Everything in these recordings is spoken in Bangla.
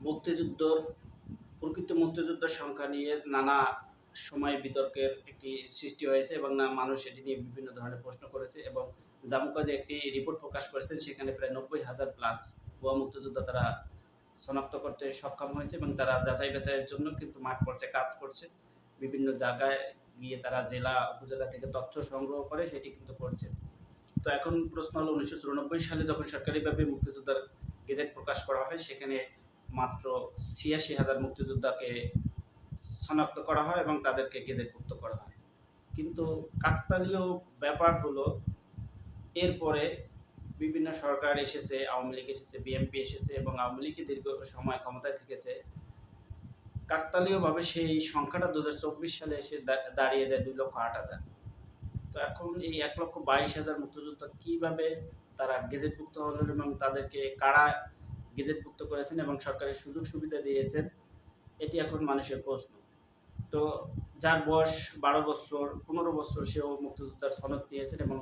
মুক্তিযুদ্ধর প্রকৃত মুক্তিযুদ্ধের সংখ্যা নিয়ে নানা সময় বিতর্কের একটি সৃষ্টি হয়েছে এবং না মানুষ এটি নিয়ে বিভিন্ন ধরনের প্রশ্ন করেছে এবং জামুকাজে একটি রিপোর্ট প্রকাশ করেছেন সেখানে প্রায় নব্বই হাজার প্লাস ভুয়া মুক্তিযোদ্ধা তারা শনাক্ত করতে সক্ষম হয়েছে এবং তারা যাচাই বাছাইয়ের জন্য কিন্তু মাঠ পর্যায়ে কাজ করছে। বিভিন্ন জায়গায় গিয়ে তারা জেলা, উপজেলা থেকে তথ্য সংগ্রহ করে সেটি কিন্তু করছে। তো এখন প্রশ্ন হলো উনিশশো চুরানব্বই সালে যখন সরকারিভাবে মুক্তিযোদ্ধার গেজেট প্রকাশ করা হয়, সেখানে মাত্র ছিয়াশি হাজার মুক্তিযোদ্ধাকে শনাক্ত করা হয় এবং তাদেরকে গেজেটভুক্ত করা হয়। কিন্তু কাকতালীয় ব্যাপার হলো, এরপরে বিভিন্ন সরকার এসেছে, আওয়ামী লীগ এসেছে, বিএনপি এসেছে এবং আওয়ামী লীগই দীর্ঘ সময় ক্ষমতায় থেকেছে। কাকতালীয়ভাবে সেই সংখ্যাটা দু হাজার চব্বিশ সালে এসে দাঁড়িয়ে যায় দুই লক্ষ আট হাজার। তো এখন এই এক লক্ষ বাইশ হাজার মুক্তিযোদ্ধা কীভাবে তারা গেজেটভুক্ত হলেন এবং তাদেরকে কারা গেজেটভুক্ত করেছেন এবং সরকারের সুযোগ সুবিধা দিয়েছেন, এটি এখন মানুষের প্রশ্ন। তো যার বয়স বারো বছর, পনেরো বছর সেও মুক্তিযোদ্ধার সনদ নিয়েছেন এবং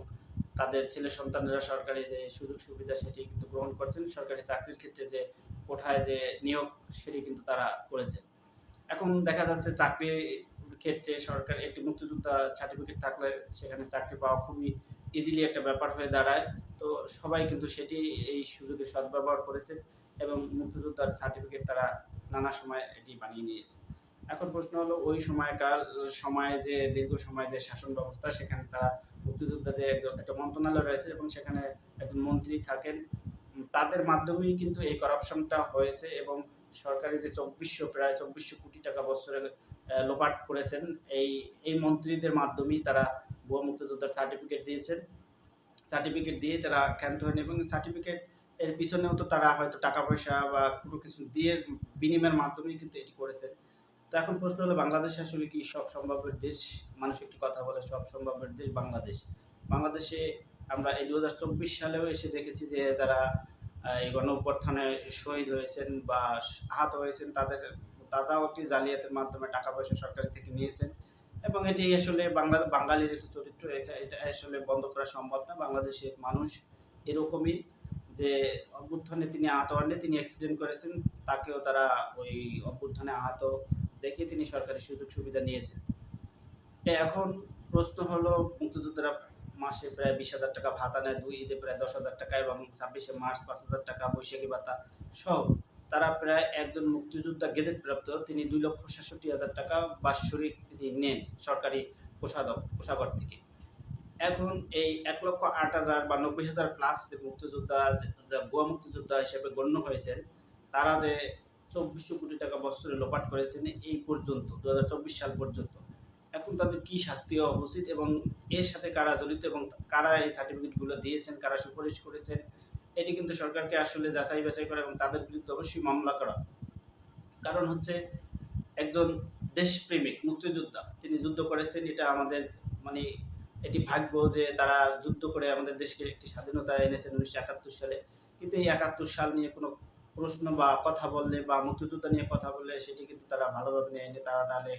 তাদের ছেলে সন্তানেরা সরকারি যে সুযোগ সুবিধা সেটি কিন্তু গ্রহণ করছেন। সরকারি চাকরির ক্ষেত্রে যে কোঠায় যে নিয়োগ, সেটি কিন্তু তারা করেছেন। এখন দেখা যাচ্ছে চাকরির ক্ষেত্রে সরকার একটি মুক্তিযোদ্ধা সার্টিফিকেট থাকলে সেখানে চাকরি পাওয়া খুবই ইজিলি একটা ব্যাপার হয়ে দাঁড়ায়। তো সবাই কিন্তু সেটি এই সুযোগের সদ্ব্যবহার করেছে। এবং মুক্তিযোদ্ধার সার্টিফিকেট তারা নানা সময় এটি বানিয়ে নিয়েছে। এখন প্রশ্ন হলো, ওই সময়কাল, সময়ে যে, দীর্ঘ সময় যে শাসন ব্যবস্থা, সেখানে তারা মুক্তিযোদ্ধা যে একজন- একটা মন্ত্রণালয় রয়েছে এবং সেখানে একজন মন্ত্রী থাকেন তাদের মাধ্যমেই কিন্তু এই করাপশনটা হয়েছে এবং সরকারি যে চব্বিশশো, প্রায় চব্বিশশো কোটি টাকা বছরে লোপাট করেছেন, এই এই মন্ত্রীদের মাধ্যমেই তারা ভুয়া মুক্তিযোদ্ধার সার্টিফিকেট দিয়েছেন। সার্টিফিকেট দিয়ে তারা ক্ষান্ত হয়নি এবং সার্টিফিকেট এর পিছনেও তো তারা হয়তো টাকা পয়সা বা কোনো কিছু দিয়ে বিনিময়ের মাধ্যমেই কিন্তু এটি করেছেন তো এখন প্রশ্ন হলো, বাংলাদেশ আসলে কি সব সম্ভাব্যের দেশ, মানুষ একটি কথা বলে, সব সম্ভাব্যের দেশ বাংলাদেশ? বাংলাদেশে আমরা এই দু হাজার চব্বিশ সালেও এসে দেখেছি যে যারা এই গণ অভ্যুত্থানে শহীদ হয়েছেন বা আহত হয়েছেন, তাদের, তারাও একটি জালিয়াতের মাধ্যমে টাকা পয়সা সরকার থেকে নিয়েছেন। এবং এটি আসলে বাংলা, বাঙালির একটি চরিত্র, এটা- এটা আসলে বন্ধ করা সম্ভব না। বাংলাদেশের মানুষ এরকমই। যে অভ্যুত্থানে তিনি আহত হননি, তিনি অ্যাক্সিডেন্ট করেছেন, তাকেও তারা ওই অভ্যুত্থানে আহত দেখে তিনি সরকারি সুযোগ সুবিধা নিয়েছেন। এখন প্রশ্ন হলো, মুক্তিযোদ্ধারা মাসে প্রায় বিশ হাজার টাকা ভাতা নেয়, দুই ঈদে প্রায় দশ হাজার টাকা এবং ছাব্বিশে মার্চ পাঁচ হাজার টাকা বৈশাখী ভাতা সহ তারা প্রায় একজন মুক্তিযোদ্ধা গেজেট প্রাপ্ত, তিনি দুই লক্ষ ছেষট্টি হাজার টাকা বাৎসরিক তিনি নেন সরকারি কোষাদক কোষাগর থেকে। এখন এই এক লক্ষ আট হাজার বা নব্বই হাজার প্লাস যে মুক্তিযোদ্ধা, যা ভুয়া মুক্তিযোদ্ধা হিসেবে গণ্য হয়েছেন, তারা যে চব্বিশশো কোটি টাকা বছরে লোপাট করেছেন, এই পর্যন্ত দু হাজার চব্বিশ সাল পর্যন্ত। এখন তাদের কি শাস্তি হওয়া উচিত এবং এর সাথে কারা জড়িত এবং কারা এই সার্টিফিকেটগুলো দিয়েছেন, কারা সুপারিশ করেছেন, এটি কিন্তু সরকারকে আসলে যাচাই বাছাই করা এবং তাদের বিরুদ্ধে অবশ্যই মামলা করা। কারণ হচ্ছে একজন দেশপ্রেমিক, মুক্তিযোদ্ধা, তিনি যুদ্ধ করেছেন, এটা আমাদের মানে এটি ভাগ্য যে তারা যুদ্ধ করে আমাদের দেশকে একটি স্বাধীনতা এনেছেন উনিশশো একাত্তর সালে। কিন্তু এই একাত্তর সাল নিয়ে কোনো প্রশ্ন বা কথা বললে বা মুক্তিযোদ্ধা নিয়ে কথা বললে সেটি কিন্তু তারা ভালোভাবে নেয় নি। তারা তাহলে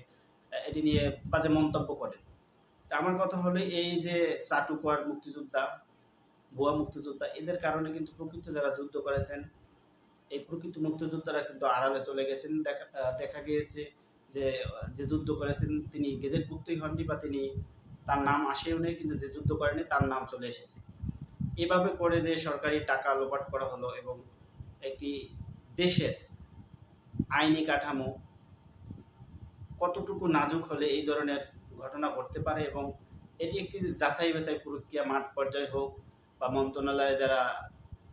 এটি নিয়ে বাজে মন্তব্য করেন তা আমার কথা হলো এই যে চাটুকার মুক্তিযোদ্ধা, ভুয়া মুক্তিযোদ্ধা, এদের কারণে কিন্তু প্রকৃত যারা যুদ্ধ করেছেন, এই প্রকৃত মুক্তিযোদ্ধারা কিন্তু আড়ালে চলে গেছেন। দেখা দেখা গিয়েছে যে যে যুদ্ধ করেছেন তিনি গেজেটভুক্তই হননি বা তিনি তার নাম আসেও নেই, কিন্তু যে যুদ্ধ করেনি, তার নাম চলে এসেছে। এভাবে করে যে সরকারি টাকা লোপাট করা হলো এবং একটি দেশের আইনি কাঠামো কতটুকু নাজুক হলে এই ধরনের ঘটনা ঘটতে পারে এবং এটি একটি যাচাই বাছাই প্রক্রিয়া, মাঠ পর্যায়ে হোক বা মন্ত্রণালয়ে যারা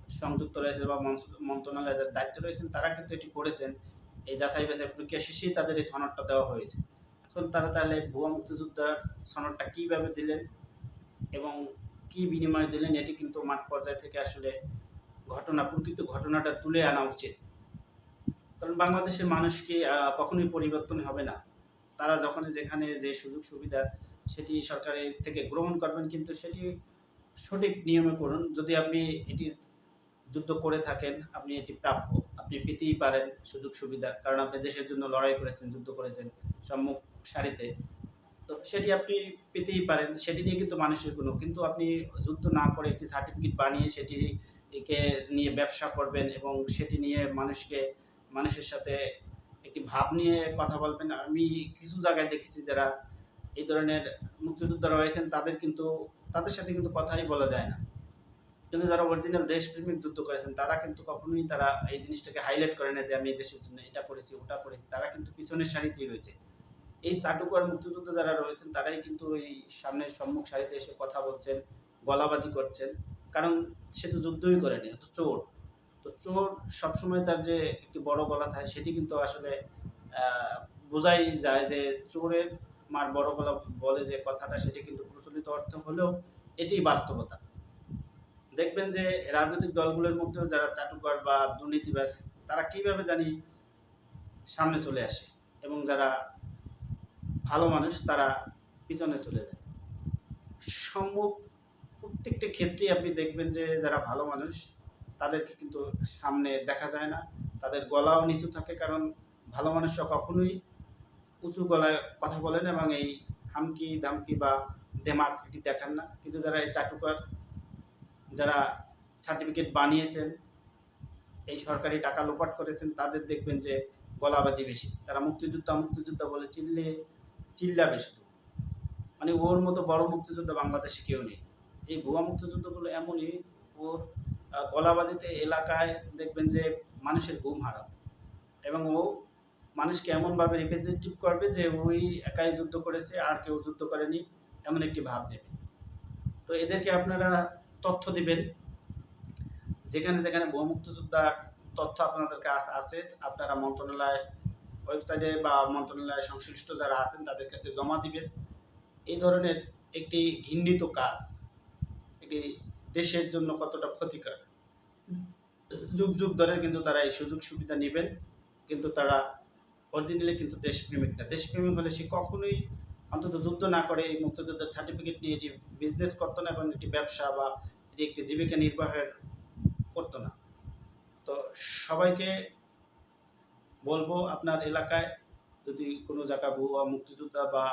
সংযুক্ত রয়েছে বা মন্ত্র- মন্ত্রণালয়ে যারা দায়িত্ব রয়েছেন, তারা কিন্তু এটি করেছেন। এই যাচাই বাছাই প্রক্রিয়া শেষেই তাদের এই সনদটা দেওয়া হয়েছে। এখন তারা তাহলে ভুয়া মুক্তিযোদ্ধার সনদটা কীভাবে দিলেন এবং কি বিনিময়ে দিলেন, এটি কিন্তু মাঠ পর্যায় থেকে আসলে ঘটনা, প্রকৃত ঘটনাটা তুলে আনা উচিত। কারণ বাংলাদেশের মানুষকে কখনোই পরিবর্তন হবে না। তারা যখন যেখানে যে সুযোগ সুবিধা সেটি সরকারের থেকে গ্রহণ করবেন, কিন্তু সেটি সঠিক নিয়মে করুন। যদি আপনি এটি যুদ্ধ করে থাকেন, আপনি এটি প্রাপ্য, আপনি পেতেই পারেন সুযোগ সুবিধা। কারণ আপনি দেশের জন্য লড়াই করেছেন, যুদ্ধ করেছেন, সম্মুখ সারিতে, তো সেটি আপনি পেতেই পারেন, সেটি নিয়ে কিন্তু মানুষের কোনো, কিন্তু আপনি যুদ্ধ না করে একটি সার্টিফিকেট বানিয়ে সেটি একে নিয়ে ব্যবসা করবেন এবং সেটি নিয়ে মানুষকে, মানুষের সাথে একটি ভাব নিয়ে কথা বলবেন। আমি কিছু জায়গায় দেখেছি যারা এই ধরনের মুক্তিযোদ্ধারা রয়েছেন, তাদের কিন্তু, তাদের সাথে কিন্তু কথাই বলা যায় না। কিন্তু যারা অরিজিনাল দেশপ্রেমিক যুদ্ধ করেছেন, তারা কিন্তু কখনোই তারা এই জিনিসটাকে হাইলাইট করে না যে আমি এই দেশের জন্য এটা করেছি, ওটা করেছি। তারা কিন্তু পিছনের সারিতেই রয়েছে। এই চাটুকার মুক্তিযুদ্ধ যারা রয়েছেন, তারাই কিন্তু এই সামনের সম্মুখ সারিতে এসে কথা বলছেন, গলাবাজি করছেন। কারণ সে তো যুদ্ধই করেনি তো চোর। তো চোর সবসময় তার যে একটি বড় গলা থাকে, সেটি কিন্তু আসলে বোঝাই যায় যে চোরের মার বড় গলা বলে যে কথাটা, সেটি কিন্তু প্রচলিত অর্থ হলেও এটি বাস্তবতা। দেখবেন যে রাজনৈতিক দলগুলোর মধ্যেও যারা চাটুকার বা দুর্নীতিবাজ, তারা কীভাবে জানি সামনে চলে আসে এবং যারা ভালো মানুষ তারা পিছনে চলে যায়। সম্মুখ প্রত্যেকটা ক্ষেত্রেই আপনি দেখবেন যে যারা ভালো মানুষ, তাদেরকে কিন্তু সামনে দেখা যায় না। তাদের গলাও নিচু থাকে কারণ ভালো মানুষরা কখনোই উঁচু গলায় কথা বলেন এবং এই হামকি দামকি বা দেমাক এটি দেখান না। কিন্তু যারা এই চাটুকার, যারা সার্টিফিকেট বানিয়েছেন, এই সরকারি টাকা লোপাট করেছেন, তাদের দেখবেন যে গলাবাজি বেশি। তারা মুক্তিযোদ্ধা মুক্তিযোদ্ধা বলে চিল্লে চিল্লাবে শুধু। মানে ওর মতো বড় মুক্তিযোদ্ধা বাংলাদেশে কেউ নেই। এই ভুয়া মুক্তিযুদ্ধগুলো এমনই ওর গলাবাজিতে এলাকায় দেখবেন যে মানুষের ঘুম হারাম এবং ও মানুষকে এমনভাবে রিপ্রেজেন্টেটিভ করবে যে ওই একাই যুদ্ধ করেছে, আর কেউ যুদ্ধ করেনি, এমন একটি ভাব নেবে। তো এদেরকে আপনারা তথ্য দিবেন। যেখানে যেখানে বহু মুক্তিযোদ্ধার তথ্য আপনাদের কাছে আছে, আপনারা মন্ত্রণালয় ওয়েবসাইটে বা মন্ত্রণালয়ের সংশ্লিষ্ট যারা আছেন, তাদের কাছে জমা দিবেন। এই ধরনের একটি ঘৃণিত কাজ, এটি দেশের জন্য কতটা ক্ষতিকর যুগ যুগ ধরে কিন্তু তারা এই সুযোগ সুবিধা নেবেন, কিন্তু তারা অরিজিনালি কিন্তু দেশপ্রেমিক না। দেশপ্রেমিক হলে সে কখনোই অন্তত যুদ্ধ না করে, এই মুক্তিযোদ্ধার সার্টিফিকেট নিয়ে এটি বিজনেস করতো না, এবং একটি ব্যবসা বা এটি একটি জীবিকা নির্বাহের করতো না। তো সবাইকে বলব, আপনার এলাকায় যদি কোনো জায়গা ভুয়া মুক্তিযোদ্ধা বা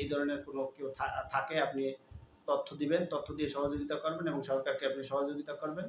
এই ধরনের কোনো কেউ থাকে, আপনি তথ্য দিবেন, তথ্য দিয়ে সহযোগিতা করবেন এবং সরকারকে আপনি সহযোগিতা করবেন।